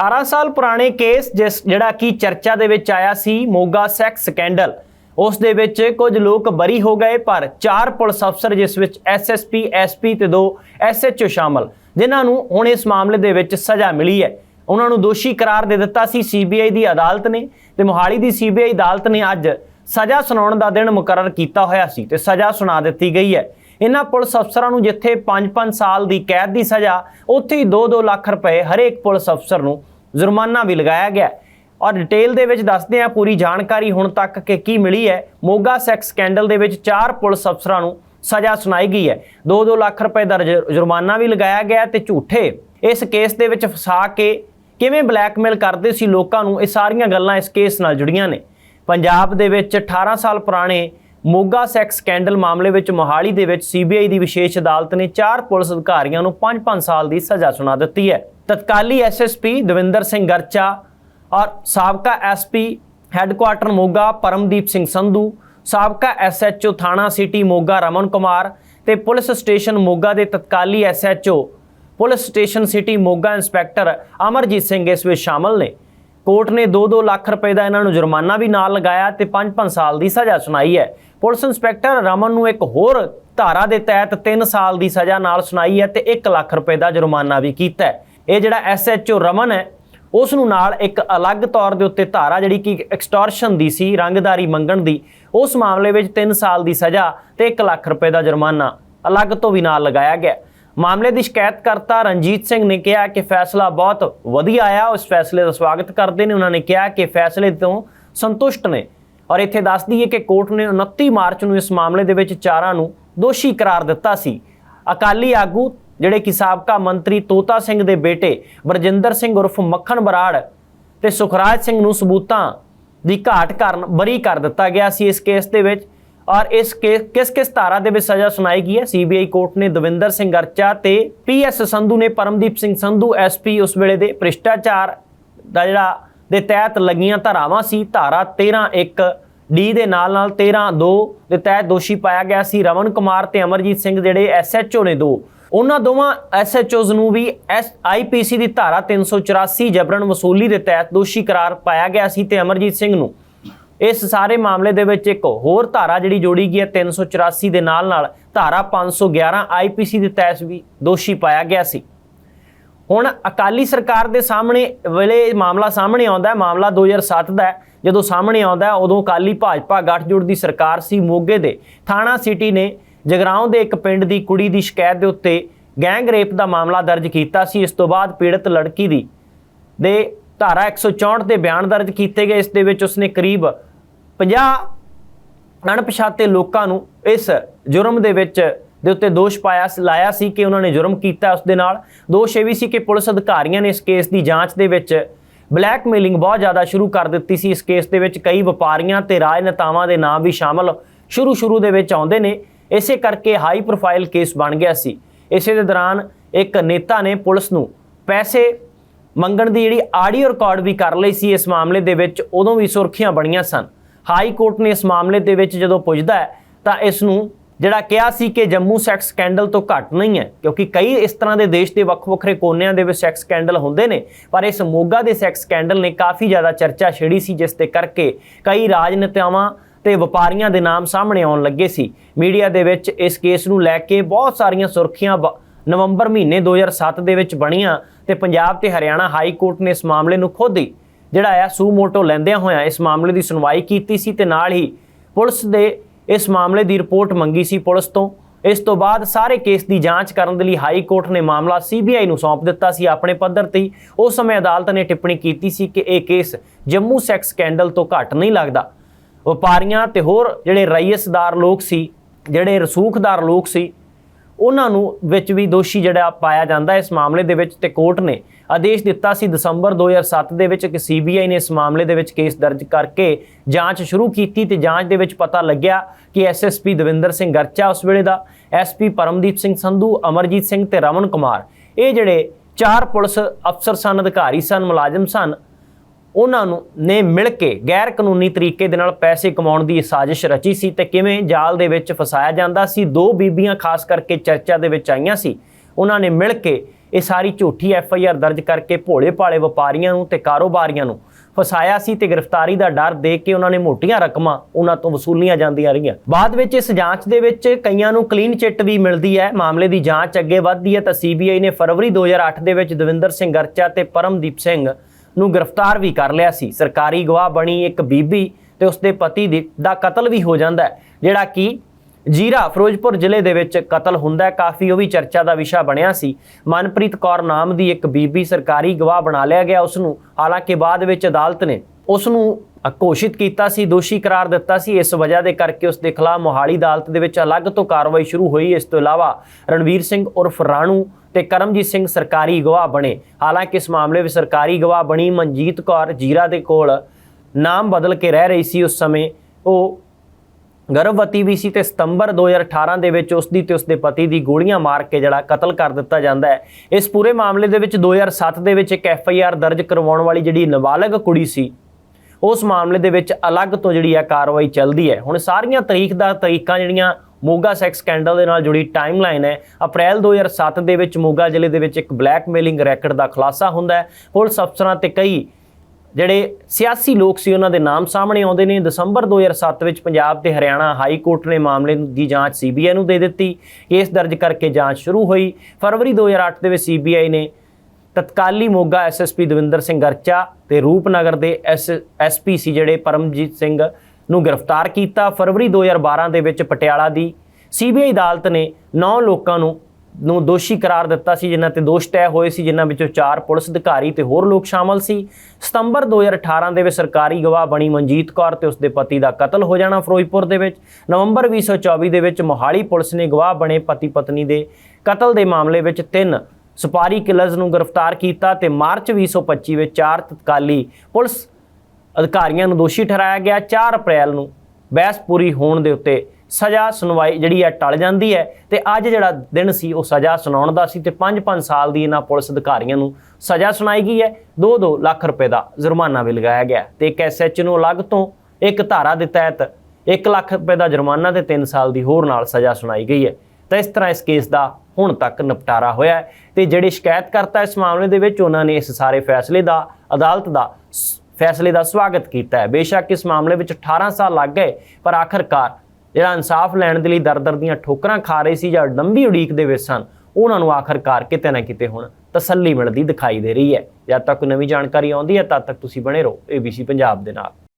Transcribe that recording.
18 ਸਾਲ ਪੁਰਾਣੇ ਕੇਸ ਜਿਸ ਜਿਹੜਾ ਕਿ ਚਰਚਾ ਦੇ ਵਿੱਚ ਆਇਆ ਸੀ, ਮੋਗਾ ਸੈਕਸ ਸਕੈਂਡਲ। ਉਸ ਦੇ ਵਿੱਚ ਕੁਝ ਲੋਕ ਬਰੀ ਹੋ ਗਏ, ਪਰ ਚਾਰ ਪੁਲਿਸ ਅਫਸਰ ਜਿਸ ਵਿੱਚ ਐਸਐਸਪੀ ਐਸਪੀ ਤੇ ਦੋ ਐਸਐਚਓ ਸ਼ਾਮਲ, ਜਿਨ੍ਹਾਂ ਨੂੰ ਹੁਣ ਇਸ ਮਾਮਲੇ ਦੇ ਵਿੱਚ ਸਜ਼ਾ ਮਿਲੀ ਹੈ। ਉਹਨਾਂ ਨੂੰ ਦੋਸ਼ੀ ਕਰਾਰ ਦੇ ਦਿੱਤਾ ਸੀ ਸੀਬੀਆਈ ਦੀ ਅਦਾਲਤ ਨੇ ਤੇ ਮੋਹਾਲੀ ਦੀ ਸੀਬੀਆਈ ਅਦਾਲਤ ਨੇ ਅੱਜ ਸਜ਼ਾ ਸੁਣਾਉਣ ਦਾ ਦਿਨ ਮੁਕਰਰ ਕੀਤਾ ਹੋਇਆ ਸੀ ਤੇ ਸਜ਼ਾ ਸੁਣਾ ਦਿੱਤੀ ਗਈ ਹੈ। ਇਹਨਾਂ ਪੁਲਿਸ ਅਫਸਰਾਂ ਨੂੰ ਜਿੱਥੇ 5-5 ਸਾਲ ਦੀ ਕੈਦ ਦੀ ਸਜ਼ਾ, ਉੱਥੇ ਹੀ 2-2 ਲੱਖ ਰੁਪਏ ਹਰੇਕ ਪੁਲਿਸ ਅਫਸਰ ਨੂੰ ਜੁਰਮਾਨਾ ਵੀ ਲਗਾਇਆ ਗਿਆ ਔਰ ਡਿਟੇਲ ਦੇ ਵਿੱਚ ਦੱਸਦੇ ਹਾਂ, ਪੂਰੀ ਜਾਣਕਾਰੀ ਹੁਣ ਤੱਕ ਕਿ ਕੀ ਮਿਲੀ ਹੈ। ਮੋਗਾ ਸੈਕਸ ਸਕੈਂਡਲ ਦੇ ਵਿੱਚ ਚਾਰ ਪੁਲਿਸ ਅਫਸਰਾਂ ਨੂੰ ਸਜ਼ਾ ਸੁਣਾਈ ਗਈ ਹੈ। 2-2 ਲੱਖ ਰੁਪਏ ਦਾ ਜੁਰਮਾਨਾ ਵੀ ਲਗਾਇਆ ਗਿਆ ਹੈ ਤੇ ਝੂਠੇ। ਇਸ ਕੇਸ ਦੇ ਵਿੱਚ ਫਸਾ ਕੇ ਕਿਵੇਂ ਬਲੈਕਮੇਲ ਕਰਦੇ ਸੀ ਲੋਕਾਂ ਨੂੰ, ਇਹ ਸਾਰੀਆਂ ਗੱਲਾਂ ਇਸ ਕੇਸ ਨਾਲ ਜੁੜੀਆਂ ਨੇ। ਪੰਜਾਬ ਦੇ ਵਿੱਚ 18 ਸਾਲ ਪੁਰਾਣੇ ਮੋਗਾ ਸੈਕਸ ਸਕੈਂਡਲ ਮਾਮਲੇ ਵਿੱਚ ਮੋਹਾਲੀ ਦੇ ਵਿੱਚ ਸੀਬੀਆਈ ਦੀ ਵਿਸ਼ੇਸ਼ ਅਦਾਲਤ ਨੇ ਚਾਰ ਪੁਲਿਸ ਅਧਿਕਾਰੀਆਂ ਨੂੰ 5-5 ਸਾਲ ਦੀ ਸਜ਼ਾ ਸੁਣਾ ਦਿੱਤੀ ਹੈ। ਤਤਕਾਲੀ ਐਸਐਸਪੀ ਦਵਿੰਦਰ ਸਿੰਘ ਗਰਚਾ ਔਰ ਸਾਬਕਾ ਐਸਪੀ ਹੈੱਡਕੁਆਟਰ ਮੋਗਾ ਪਰਮਦੀਪ ਸਿੰਘ ਸੰਧੂ, ਸਾਬਕਾ ਐਸਐਚਓ ਥਾਣਾ ਸਿਟੀ ਮੋਗਾ ਰਮਨ ਕੁਮਾਰ ਤੇ ਪੁਲਿਸ ਸਟੇਸ਼ਨ ਮੋਗਾ ਦੇ ਤਤਕਾਲੀ SHO police station city Moga inspector Amarjit Singh ਇਸ ਵਿੱਚ ਸ਼ਾਮਲ ਨੇ। ਕੋਰਟ ਨੇ 2-2 ਲੱਖ ਰੁਪਏ ਦਾ ਇਹਨਾਂ ਨੂੰ ਜੁਰਮਾਨਾ ਵੀ ਨਾਲ ਲਗਾਇਆ ਤੇ 5-5 ਸਾਲ ਦੀ ਸਜ਼ਾ ਸੁਣਾਈ ਹੈ। ਪੁਲਿਸ ਇੰਸਪੈਕਟਰ ਰਮਨ ਨੂੰ ਇੱਕ ਹੋਰ ਧਾਰਾ ਦੇ ਤਹਿਤ 3 ਸਾਲ ਦੀ ਸਜ਼ਾ ਨਾਲ ਸੁਣਾਈ ਹੈ ਤੇ 1 ਲੱਖ ਰੁਪਏ ਦਾ ਜੁਰਮਾਨਾ ਵੀ ਕੀਤਾ ਹੈ। ਇਹ ਜਿਹੜਾ ਐਸਐਚਓ ਰਮਨ ਹੈ ਉਸ ਨੂੰ ਨਾਲ ਇੱਕ ਅਲੱਗ ਤੌਰ ਦੇ ਉੱਤੇ ਧਾਰਾ ਜਿਹੜੀ ਕਿ ਐਕਸਟੋਰਸ਼ਨ ਦੀ ਸੀ, ਰੰਗਦਾਰੀ ਮੰਗਣ ਦੀ, ਉਸ ਮਾਮਲੇ ਵਿੱਚ 3 ਸਾਲ ਦੀ ਸਜ਼ਾ ਤੇ 1 ਲੱਖ ਰੁਪਏ ਦਾ ਜੁਰਮਾਨਾ ਅਲੱਗ ਤੋਂ ਵੀ ਨਾਲ ਲਗਾਇਆ ਗਿਆ। ਮਾਮਲੇ ਦੀ ਸ਼ਿਕਾਇਤਕਰਤਾ ਰਣਜੀਤ ਸਿੰਘ ਨੇ ਕਿਹਾ ਕਿ ਫੈਸਲਾ ਬਹੁਤ ਵਧੀਆ ਆਇਆ, ਉਸ ਫੈਸਲੇ ਦਾ ਸਵਾਗਤ ਕਰਦੇ ਨੇ। ਉਹਨਾਂ ਨੇ ਕਿਹਾ ਕਿ ਫੈਸਲੇ ਤੋਂ ਸੰਤੁਸ਼ਟ ਨੇ ਔਰ ਇੱਥੇ ਦੱਸ ਦਈਏ ਕਿ ਕੋਰਟ ਨੇ 29 ਮਾਰਚ ਨੂੰ ਇਸ ਮਾਮਲੇ ਦੇ ਵਿੱਚ ਚਾਰਾਂ ਨੂੰ ਦੋਸ਼ੀ ਕਰਾਰ ਦਿੱਤਾ ਸੀ। ਅਕਾਲੀ ਆਗੂ ਜਿਹੜੇ ਕਿ ਸਾਬਕਾ ਮੰਤਰੀ ਤੋਤਾ ਸਿੰਘ ਦੇ ਬੇਟੇ ਬਰਜਿੰਦਰ ਸਿੰਘ ਉਰਫ ਮੱਖਣ ਬਰਾੜ ਤੇ ਸੁਖਰਾਜ ਸਿੰਘ ਨੂੰ ਸਬੂਤਾਂ ਦੀ ਘਾਟ ਕਾਰਨ ਬਰੀ ਕਰ ਦਿੱਤਾ ਗਿਆ ਸੀ ਇਸ ਕੇਸ ਦੇ ਵਿੱਚ। ਔਰ ਇਸ ਕੇਸ ਕਿਸ ਕਿਸ ਧਾਰਾ ਦੇ ਵਿੱਚ ਸਜ਼ਾ ਸੁਣਾਈ ਗਈ ਹੈ? ਸੀਬੀਆਈ ਕੋਰਟ ਨੇ ਦਵਿੰਦਰ ਸਿੰਘ ਅਰਚਾ ਤੇ ਪੀਐਸ ਸੰਧੂ ਨੇ ਪਰਮਦੀਪ ਸਿੰਘ ਸੰਧੂ ਐਸਪੀ ਉਸ ਵੇਲੇ ਦੇ ਭ੍ਰਿਸ਼ਟਾਚਾਰ ਦਾ ਜਿਹੜਾ ਦੇ ਤਹਿਤ ਲੱਗੀਆਂ ਧਾਰਾਵਾਂ ਸੀ। ਧਾਰਾ 13 1 ਡੀ ਦੇ ਨਾਲ ਨਾਲ 13 2 ਦੇ ਤਹਿਤ ਦੋਸ਼ੀ ਪਾਇਆ ਗਿਆ ਸੀ। ਰਮਨ ਕੁਮਾਰ ਤੇ ਅਮਰਜੀਤ ਸਿੰਘ ਜਿਹੜੇ ਐਸਐਚਓ ਨੇ ਦੋ। ਉਹਨਾਂ ਦੋਵਾਂ ਐਸਐਚਓਜ਼ ਨੂੰ ਵੀ ਐਸ ਆਈਪੀਸੀ ਦੀ ਧਾਰਾ 384 ਜਬਰਨ ਵਸੂਲੀ ਦੇ ਤਹਿਤ ਦੋਸ਼ੀ ਕਰਾਰ ਪਾਇਆ ਗਿਆ ਸੀ ਤੇ ਅਮਰਜੀਤ ਸਿੰਘ ਨੂੰ। ਇਸ ਸਾਰੇ ਮਾਮਲੇ ਦੇ ਵਿੱਚ ਇੱਕ ਹੋਰ ਧਾਰਾ ਜਿਹੜੀ ਜੋੜੀ ਗਈ ਹੈ 384 ਦੇ ਨਾਲ ਨਾਲ ਧਾਰਾ 511 ਆਈਪੀਸੀ ਦੇ ਤਹਿਤ ਵੀ ਦੋਸ਼ੀ ਪਾਇਆ ਗਿਆ ਸੀ। ਹੁਣ ਅਕਾਲੀ ਸਰਕਾਰ ਦੇ ਸਾਹਮਣੇ ਵੇਲੇ ਮਾਮਲਾ ਸਾਹਮਣੇ ਆਉਂਦਾ ਹੈ, ਮਾਮਲਾ 2007 ਦਾ ਜਦੋਂ ਸਾਹਮਣੇ ਆਉਂਦਾ ਉਦੋਂ ਅਕਾਲੀ ਭਾਜਪਾ ਗੱਠਜੋੜ ਦੀ ਸਰਕਾਰ ਸੀ ਮੋਗੇ ਦੇ। ਥਾਣਾ ਸਿਟੀ ਨੇ ਜਗਰਾਉਂ ਦੇ ਇੱਕ ਪਿੰਡ ਦੀ ਕੁੜੀ ਦੀ ਸ਼ਿਕਾਇਤ ਦੇ ਉੱਤੇ ਗੈਂਗ ਰੇਪ ਦਾ ਮਾਮਲਾ ਦਰਜ ਕੀਤਾ ਸੀ। ਇਸ ਤੋਂ ਬਾਅਦ ਪੀੜਤ ਲੜਕੀ ਦੀ ਦੇ ਧਾਰਾ 164 ਦੇ ਬਿਆਨ ਦਰਜ ਕੀਤੇ ਗਏ। ਇਸ ਦੇ ਵਿੱਚ ਉਸਨੇ ਕਰੀਬ 50 ਅਣਪਛਾਤੇ ਲੋਕਾਂ ਨੂੰ ਇਸ ਜੁਰਮ ਦੇ ਵਿੱਚ ਦੇ ਉੱਤੇ ਦੋਸ਼ ਪਾਇਆ ਲਾਇਆ ਸੀ ਕਿ ਉਹਨਾਂ ਨੇ ਜੁਰਮ ਕੀਤਾ ਉਸ ਦੇ ਨਾਲ। ਦੋਸ਼ ਇਹ ਵੀ ਸੀ ਕਿ ਪੁਲਿਸ ਅਧਿਕਾਰੀਆਂ ਨੇ ਇਸ ਕੇਸ ਦੀ ਜਾਂਚ ਦੇ ਵਿੱਚ ਬਲੈਕਮੇਲਿੰਗ ਬਹੁਤ ਜ਼ਿਆਦਾ ਸ਼ੁਰੂ ਕਰ ਦਿੱਤੀ ਸੀ। ਇਸ ਕੇਸ ਦੇ ਵਿੱਚ ਕਈ ਵਪਾਰੀਆਂ ਤੇ ਰਾਜਨੇਤਾਵਾਂ ਦੇ ਨਾਮ ਵੀ ਸ਼ਾਮਲ ਸ਼ੁਰੂ ਸ਼ੁਰੂ ਦੇ ਵਿੱਚ ਆਉਂਦੇ ਨੇ। ਇਸੇ ਕਰਕੇ ਹਾਈ ਪ੍ਰੋਫਾਈਲ ਕੇਸ ਬਣ ਗਿਆ ਸੀ। ਇਸੇ ਦੇ ਦੌਰਾਨ ਇੱਕ ਨੇਤਾ ਨੇ ਪੁਲਿਸ ਨੂੰ ਪੈਸੇ ਮੰਗਣ ਦੀ ਜਿਹੜੀ ਆਡੀਓ ਰਿਕਾਰਡ ਵੀ ਕਰ ਲਈ ਸੀ ਇਸ ਮਾਮਲੇ ਦੇ ਵਿੱਚ, ਉਦੋਂ ਵੀ ਸੁਰਖੀਆਂ ਬਣੀਆਂ ਸਨ। ਹਾਈ ਕੋਰਟ ਨੇ ਇਸ ਮਾਮਲੇ ਦੇ ਵਿੱਚ ਜਦੋਂ ਪੁੱਛਦਾ ਹੈ, ਤਾਂ ਇਸ ਨੂੰ ਜਿਹੜਾ ਕਿਹਾ ਸੀ ਕਿ ਜੰਮੂ ਸੈਕਸ ਸਕੈਂਡਲ ਤੋਂ ਘੱਟ ਨਹੀਂ ਹੈ, ਕਿਉਂਕਿ ਕਈ ਇਸ ਤਰ੍ਹਾਂ ਦੇ ਦੇਸ਼ ਦੇ ਵੱਖ ਵੱਖਰੇ ਕੋਨਿਆਂ ਦੇ ਵਿੱਚ ਸੈਕਸ ਸਕੈਂਡਲ ਹੁੰਦੇ ਨੇ, ਪਰ ਇਸ ਮੋਗਾ ਦੇ ਸੈਕਸ ਸਕੈਂਡਲ ਨੇ ਕਾਫੀ ਜ਼ਿਆਦਾ ਚਰਚਾ ਛੇੜੀ ਸੀ, ਜਿਸ ਦੇ ਕਰਕੇ ਕਈ ਰਾਜਨੇਤਾਵਾਂ ਤੇ ਵਪਾਰੀਆਂ ਦੇ ਨਾਮ ਸਾਹਮਣੇ ਆਉਣ ਲੱਗੇ ਸੀ। ਮੀਡੀਆ ਦੇ ਵਿੱਚ ਇਸ ਕੇਸ ਨੂੰ ਲੈ ਕੇ ਬਹੁਤ ਸਾਰੀਆਂ ਸੁਰਖੀਆਂ ਬ- ਨਵੰਬਰ ਮਹੀਨੇ 2007 ਦੇ ਵਿੱਚ ਬਣੀਆਂ ਤੇ ਪੰਜਾਬ ਤੇ ਹਰਿਆਣਾ ਹਾਈ ਕੋਰਟ ਨੇ ਇਸ ਮਾਮਲੇ ਨੂੰ ਖੁਦ ਹੀ ਜਿਹੜਾ ਆ ਸੂ ਮੋਟੋ ਲੈਂਦਿਆਂ ਹੋਇਆਂ ਇਸ ਮਾਮਲੇ ਦੀ ਸੁਣਵਾਈ ਕੀਤੀ ਸੀ ਤੇ ਨਾਲ ਹੀ ਪੁਲਿਸ ਦੇ ਇਸ ਮਾਮਲੇ ਦੀ ਰਿਪੋਰਟ ਮੰਗੀ ਸੀ ਪੁਲਿਸ ਤੋਂ। ਇਸ ਤੋਂ ਬਾਅਦ ਸਾਰੇ ਕੇਸ ਦੀ ਜਾਂਚ ਕਰਨ ਦੇ ਲਈ ਹਾਈ ਕੋਰਟ ਨੇ ਮਾਮਲਾ ਸੀਬੀਆਈ ਨੂੰ ਸੌਂਪ ਦਿੱਤਾ ਸੀ ਆਪਣੇ ਪੱਧਰ ਤੇ ਉਸ ਸਮੇਂ ਅਦਾਲਤ ਨੇ ਟਿੱਪਣੀ ਕੀਤੀ ਸੀ ਕਿ ਇਹ ਕੇਸ ਜੰਮੂ ਸੈਕਸ ਸਕੈਂਡਲ ਤੋਂ ਘੱਟ ਨਹੀਂ ਲੱਗਦਾ। ਵਪਾਰੀਆਂ ਤੇ ਹੋਰ ਜਿਹੜੇ ਰਈਸਦਾਰ ਲੋਕ ਸੀ, ਜਿਹੜੇ ਰਸੂਖਦਾਰ ਲੋਕ ਸੀ, ਉਹਨਾਂ ਨੂੰ ਵਿੱਚ ਵੀ ਦੋਸ਼ੀ ਜਿਹੜਾ ਪਾਇਆ ਜਾਂਦਾ ਇਸ ਮਾਮਲੇ ਦੇ ਵਿੱਚ ਤੇ ਕੋਰਟ ਨੇ ਆਦੇਸ਼ ਦਿੱਤਾ ਸੀ ਦਸੰਬਰ 2007 ਦੇ ਵਿੱਚ ਕਿ ਸੀਬੀਆਈ ਨੇ ਇਸ ਮਾਮਲੇ ਦੇ ਵਿੱਚ ਕੇਸ ਦਰਜ ਕਰਕੇ ਜਾਂਚ ਸ਼ੁਰੂ ਕੀਤੀ ਤੇ ਜਾਂਚ ਦੇ ਵਿੱਚ ਪਤਾ ਲੱਗਿਆ ਕਿ ਐਸਐਸਪੀ ਦਵਿੰਦਰ ਸਿੰਘ ਗਰਚਾ ਉਸ ਵੇਲੇ ਦਾ ਐਸਪੀ ਪਰਮਦੀਪ ਸਿੰਘ ਸੰਧੂ, ਅਮਰਜੀਤ ਸਿੰਘ ਤੇ ਰਮਨ ਕੁਮਾਰ। ਇਹ ਜਿਹੜੇ ਚਾਰ ਪੁਲਿਸ ਅਫਸਰ ਸਨ, ਅਧਿਕਾਰੀ ਸਨ, ਮੁਲਾਜ਼ਮ ਸਨ ਉਹਨਾਂ ਨੂੰ ਨੇ ਮਿਲ ਕੇ ਗੈਰ ਕਾਨੂੰਨੀ ਤਰੀਕੇ ਦੇ ਨਾਲ ਪੈਸੇ ਕਮਾਉਣ ਦੀ ਸਾਜ਼ਿਸ਼ ਰਚੀ ਸੀ ਤੇ ਕਿਵੇਂ ਜਾਲ ਦੇ ਵਿੱਚ ਫਸਾਇਆ ਜਾਂਦਾ ਸੀ, ਦੋ ਬੀਬੀਆਂ ਖਾਸ ਕਰਕੇ ਚਰਚਾ ਦੇ ਵਿੱਚ ਆਈਆਂ ਸੀ। ਉਹਨਾਂ ਨੇ ਮਿਲ ਕੇ ਇਹ ਸਾਰੀ ਝੂਠੀ ਐਫ ਆਈ ਆਰ ਦਰਜ ਕਰਕੇ ਭੋਲੇ ਭਾਲੇ ਵਪਾਰੀਆਂ ਨੂੰ ਤੇ ਕਾਰੋਬਾਰੀਆਂ ਨੂੰ ਫਸਾਇਆ ਸੀ ਤੇ ਗ੍ਰਿਫਤਾਰੀ ਦਾ ਡਰ ਦੇ ਕੇ ਉਹਨਾਂ ਨੇ ਮੋਟੀਆਂ ਰਕਮਾਂ ਉਹਨਾਂ ਤੋਂ ਵਸੂਲੀਆਂ ਜਾਂਦੀਆਂ ਰਹੀਆਂ। ਬਾਅਦ ਵਿੱਚ ਇਸ ਜਾਂਚ ਦੇ ਵਿੱਚ ਕਈਆਂ ਨੂੰ ਕਲੀਨ ਚਿੱਟ ਵੀ ਮਿਲਦੀ ਹੈ। ਮਾਮਲੇ ਦੀ ਜਾਂਚ ਅੱਗੇ ਵੱਧਦੀ ਹੈ ਤਾਂ ਸੀਬੀਆਈ ਨੇ ਫਰਵਰੀ 2008 ਦੇ ਵਿੱਚ ਦਵਿੰਦਰ ਸਿੰਘ ਗਰਚਾ ਤੇ ਪਰਮਦੀਪ ਸਿੰਘ ਨੂੰ ਗ੍ਰਿਫਤਾਰ ਵੀ ਕਰ ਲਿਆ ਸੀ। ਸਰਕਾਰੀ ਗਵਾਹ ਬਣੀ ਇੱਕ ਬੀਬੀ ਤੇ ਉਸਦੇ ਪਤੀ ਦੀ ਦਾ ਕਤਲ ਵੀ ਹੋ ਜਾਂਦਾ ਹੈ, ਜਿਹੜਾ ਕਿ ਜੀਰਾ ਫਿਰੋਜ਼ਪੁਰ ਜ਼ਿਲ੍ਹੇ ਦੇ ਵਿੱਚ ਕਤਲ ਹੁੰਦਾ ਹੈ। ਕਾਫੀ ਉਹ ਵੀ ਚਰਚਾ ਦਾ ਵਿਸ਼ਾ ਬਣਿਆ ਸੀ। ਮਨਪ੍ਰੀਤ ਕੌਰ ਨਾਮ ਦੀ ਇੱਕ ਬੀਬੀ ਸਰਕਾਰੀ ਗਵਾਹ ਬਣਾ ਲਿਆ ਗਿਆ। ਉਸ ਨੂੰ ਹਾਲਾਂਕਿ ਬਾਅਦ ਵਿੱਚ ਅਦਾਲਤ ਨੇ ਉਸ ਨੂੰ ਘੋਸ਼ਿਤ ਕੀਤਾ ਸੀ, ਦੋਸ਼ੀ ਕਰਾਰ ਦਿੱਤਾ ਸੀ। ਇਸ ਵਜ੍ਹਾ ਦੇ ਕਰਕੇ ਉਸ ਦੇ ਖਿਲਾਫ ਮੋਹਾਲੀ ਅਦਾਲਤ ਦੇ ਵਿੱਚ ਅਲੱਗ ਤੋਂ ਕਾਰਵਾਈ ਸ਼ੁਰੂ ਹੋਈ। ਇਸ ਤੋਂ ਇਲਾਵਾ ਰਣਵੀਰ ਸਿੰਘ ਉਰਫ ਰਾਣੂ ਤੇ ਕਰਮਜੀਤ ਸਿੰਘ ਸਰਕਾਰੀ ਗਵਾਹ ਬਣੇ। ਹਾਲਾਂਕਿ ਇਸ ਮਾਮਲੇ ਵਿੱਚ ਸਰਕਾਰੀ ਗਵਾਹ ਬਣੀ ਮਨਜੀਤ ਕੌਰ ਜੀਰਾ ਦੇ ਕੋਲ ਨਾਮ ਬਦਲ ਕੇ ਰਹਿ ਰਹੀ ਸੀ ਉਸ ਸਮੇਂ। ਉਹ ਗਰਭਵਤੀ ਵੀ ਸੀ ਤੇ ਸਤੰਬਰ 2018 ਦੇ ਵਿੱਚ ਉਸ ਦੀ ਤੇ ਉਸ ਦੇ ਪਤੀ ਦੀ ਗੋਲੀਆਂ ਮਾਰ ਕੇ ਜਿਹੜਾ ਕਤਲ ਕਰ ਦਿੱਤਾ ਜਾਂਦਾ ਹੈ। ਇਸ ਪੂਰੇ ਮਾਮਲੇ ਦੇ ਵਿੱਚ 2007 ਦੇ ਵਿੱਚ ਇੱਕ ਐਫ ਆਈ ਆਰ ਦਰਜ ਕਰਵਾਉਣ ਵਾਲੀ ਜਿਹੜੀ ਨਾਬਾਲਗ ਕੁੜੀ ਸੀ ਉਸ ਮਾਮਲੇ ਦੇ ਵਿੱਚ ਅਲੱਗ ਤੋਂ ਜਿਹੜੀ ਆ ਕਾਰਵਾਈ ਚੱਲਦੀ ਹੈ। ਹੁਣ ਸਾਰੀਆਂ ਤਰੀਕ ਦਾ ਤਰੀਕਾਂ ਜਿਹੜੀਆਂ ਮੋਗਾ ਸੈਕਸ ਸਕੈਂਡਲ ਦੇ ਨਾਲ ਜੁੜੀ ਟਾਈਮਲਾਈਨ ਹੈ। ਅਪ੍ਰੈਲ 2007 ਦੇ ਵਿੱਚ ਮੋਗਾ ਜ਼ਿਲ੍ਹੇ ਦੇ ਵਿੱਚ ਇੱਕ ਬਲੈਕਮੇਲਿੰਗ ਰੈਕਟ ਦਾ ਖੁਲਾਸਾ ਹੁੰਦਾ ਹੈ। ਪੁਲਿਸ ਅਫਸਰਾਂ ਤੇ ਕਈ ਜਿਹੜੇ ਸਿਆਸੀ ਲੋਕ ਸੀ, ਉਹਨਾਂ ਦੇ ਨਾਮ ਸਾਹਮਣੇ ਆਉਂਦੇ ਨੇ। ਦਸੰਬਰ 2007 ਵਿੱਚ ਪੰਜਾਬ ਤੇ ਹਰਿਆਣਾ ਹਾਈ ਕੋਰਟ ਨੇ ਮਾਮਲੇ ਦੀ ਜਾਂਚ ਸੀਬੀਆਈ ਨੂੰ ਦੇ ਦਿੱਤੀ। ਕੇਸ ਦਰਜ ਕਰਕੇ ਜਾਂਚ ਸ਼ੁਰੂ ਹੋਈ। ਫਰਵਰੀ 2008 ਦੇ ਵਿੱਚ ਸੀਬੀਆਈ ਨੇ ਤਤਕਾਲੀ ਮੋਗਾ ਐਸਐਸਪੀ ਦਵਿੰਦਰ ਸਿੰਘ ਗਰਚਾ ਤੇ ਰੂਪਨਗਰ ਦੇ ਐਸਪੀ ਸੀ ਜਿਹੜੇ ਪਰਮਜੀਤ ਸਿੰਘ ਨੂੰ ਗ੍ਰਿਫਤਾਰ ਕੀਤਾ ਫਰਵਰੀ 2012 ਦੇ ਵਿੱਚ ਪਟਿਆਲਾ ਦੀ ਸੀਬੀਆਈ ਅਦਾਲਤ ਨੇ 9 ਲੋਕਾਂ ਨੂੰ ਨੂੰ ਦੋਸ਼ੀ ਕਰਾਰ ਦਿੱਤਾ ਸੀ, ਜਿਨ੍ਹਾਂ ਤੇ ਦੋਸ਼ ਤੈਅ ਹੋਏ ਸੀ, ਜਿਨ੍ਹਾਂ ਵਿੱਚੋਂ 4 ਪੁਲਿਸ ਅਧਿਕਾਰੀ ਤੇ ਹੋਰ ਲੋਕ ਸ਼ਾਮਲ ਸੀ। ਸਤੰਬਰ 2018 ਦੇ ਵਿੱਚ ਸਰਕਾਰੀ ਗਵਾਹ ਬਣੀ ਮਨਜੀਤ ਕੌਰ ਤੇ ਉਸਦੇ ਪਤੀ ਦਾ ਕਤਲ ਹੋ ਜਾਣਾ ਫਿਰੋਜ਼ਪੁਰ ਦੇ ਵਿੱਚ। ਨਵੰਬਰ 2024 ਦੇ ਵਿੱਚ ਮੋਹਾਲੀ ਪੁਲਿਸ ਨੇ ਗਵਾਹ ਬਣੇ ਪਤੀ ਪਤਨੀ ਦੇ ਕਤਲ ਦੇ ਮਾਮਲੇ ਵਿੱਚ ਤਿੰਨ ਸੁਪਾਰੀ ਕਿਲਰਜ਼ ਨੂੰ ਗ੍ਰਿਫਤਾਰ ਕੀਤਾ ਤੇ ਮਾਰਚ 2025 ਵਿੱਚ ਚਾਰ ਤਤਕਾਲੀ ਪੁਲਿਸ ਅਧਿਕਾਰੀਆਂ ਨੂੰ ਦੋਸ਼ੀ ਠਹਿਰਾਇਆ ਗਿਆ। 4 ਅਪ੍ਰੈਲ ਨੂੰ ਬਹਿਸ ਪੂਰੀ ਹੋਣ ਦੇ ਉੱਤੇ ਸਜ਼ਾ ਸੁਣਵਾਈ ਜਿਹੜੀ ਹੈ ਟਲ ਜਾਂਦੀ ਹੈ ਤੇ ਅੱਜ ਜਿਹੜਾ ਦਿਨ ਸੀ ਉਹ ਸਜ਼ਾ ਸੁਣਾਉਣ ਦਾ ਸੀ ਤੇ 5-5 ਸਾਲ ਦੀ ਇਹਨਾਂ ਪੁਲਿਸ ਅਧਿਕਾਰੀਆਂ ਨੂੰ ਸਜ਼ਾ ਸੁਣਾਈ ਗਈ ਹੈ। 2-2 ਲੱਖ ਰੁਪਏ ਦਾ ਜੁਰਮਾਨਾ ਵੀ ਲਗਾਇਆ ਗਿਆ ਤੇ ਇੱਕ ਐਸਐਚ ਨੂੰ ਅਲੱਗ ਤੋਂ ਇੱਕ ਧਾਰਾ ਦੇ ਤਹਿਤ 1 ਲੱਖ ਰੁਪਏ ਦਾ ਜੁਰਮਾਨਾ ਤੇ 3 ਸਾਲ ਦੀ ਹੋਰ ਨਾਲ ਸਜ਼ਾ ਸੁਣਾਈ ਗਈ ਹੈ। ਤਾਂ ਇਸ ਤਰ੍ਹਾਂ ਇਸ ਕੇਸ ਦਾ ਹੁਣ ਤੱਕ ਨਿਪਟਾਰਾ ਹੋਇਆ ਹੈ ਤੇ ਜਿਹੜੇ ਸ਼ਿਕਾਇਤਕਰਤਾ ਇਸ ਮਾਮਲੇ ਦੇ ਵਿੱਚ ਉਹਨਾਂ ਨੇ ਇਸ ਸਾਰੇ ਫੈਸਲੇ ਦਾ, ਅਦਾਲਤ ਦਾ ਸ- ਫੈਸਲੇ ਦਾ ਸਵਾਗਤ ਕੀਤਾ ਹੈ। ਬੇਸ਼ੱਕ ਇਸ ਮਾਮਲੇ ਵਿੱਚ 18 ਸਾਲ ਲੱਗ ਗਏ, ਪਰ ਆਖਰਕਾਰ ਜਿਹੜਾ ਇਨਸਾਫ ਲੈਣ ਦੇ ਲਈ ਦਰ-ਦਰ ਦੀਆਂ ਠੋਕਰਾਂ ਖਾ ਰਹੇ ਸੀ ਜਾਂ ਲੰਬੀ ਉਡੀਕ ਦੇ ਵਿੱਚ ਸਨ, ਉਹਨਾਂ ਨੂੰ ਆਖਰਕਾਰ ਕਿਤੇ ਨਾ ਕਿਤੇ ਹੁਣ ਤਸੱਲੀ ਮਿਲਦੀ ਦਿਖਾਈ ਦੇ ਰਹੀ ਹੈ। ਜਦ ਤੱਕ ਨਵੀਂ ਜਾਣਕਾਰੀ ਆਉਂਦੀ ਹੈ, ਤਦ ਤੱਕ ਤੁਸੀਂ ਬਣੇ ਰਹੋ ABC ਪੰਜਾਬ ਦੇ ਨਾਲ।